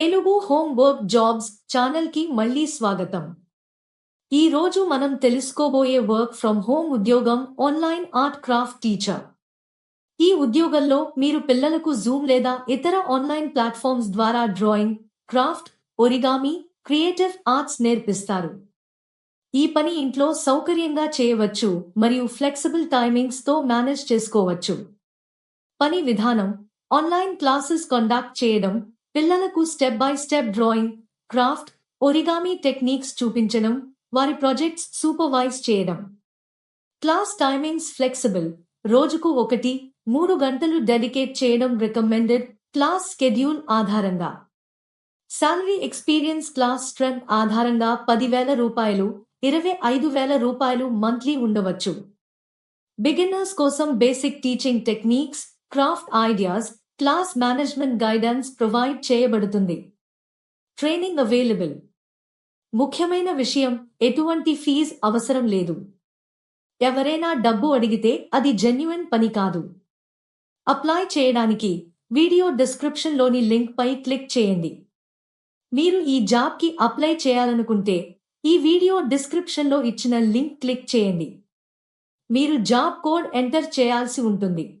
Telugu home work jobs ఛానల్కి మళ్ళీ స్వాగతం. ఈ రోజు మనం తెలుసుకోబోయే వర్క్ ఫ్రమ్ హోమ్ ఉద్యోగం ఆన్లైన్ ఆర్ట్ క్రాఫ్ట్ టీచర్. ఈ ఉద్యోగంలో మీరు పిల్లలకు జూమ్ లేదా ఇతర ఆన్లైన్ ప్లాట్ఫామ్స్ ద్వారా drawing craft origami creative arts నేర్పిస్తారు. ఈ పని ఇంట్లో సౌకర్యంగా చేయవచ్చు మరియు ఫ్లెక్సిబుల్ టైమింగ్స్తో మేనేజ్ చేసుకోవచ్చు. పని విధానం ఆన్లైన్ క్లాసెస్ కండక్ట్ చేయడం పిల్లలకు step by step drawing craft origami techniques చూపించడం వారి ప్రాజెక్ట్స్ సూపర్వైజ్ చేయడం. క్లాస్ టైమింగ్స్ ఫ్లెక్సిబుల్ రోజుకు ఒకటి మూడు గంటలు డెడికేట్ చేయడం రికమెండెడ్ క్లాస్ స్కెడ్యూల్ ఆధారంగా. శాలరీ ఎక్స్పీరియన్స్ క్లాస్ స్ట్రెంత్ ఆధారంగా పదివేల రూపాయలు ఇరవై ఐదు వేల రూపాయలు మంత్లీ ఉండవచ్చు. బిగినర్స్ కోసం basic teaching techniques craft ideas class management guidance provide చేయబడుతుంది. Training available. ముఖ్యమైన విషయం ఎటువంటి ఫీజ్ అవసరం లేదు. ఎవరైనా డబ్బు అడిగితే అది జెన్యున్ పని కాదు. అప్లై చేయడానికి వీడియో డిస్క్రిప్షన్లోని లింక్పై క్లిక్ చేయండి. మీరు ఈ జాబ్కి అప్లై చేయాలనుకుంటే ఈ వీడియో డిస్క్రిప్షన్లో ఇచ్చిన లింక్ క్లిక్ చేయండి. మీరు జాబ్ కోడ్ ఎంటర్ చేయాల్సి ఉంటుంది.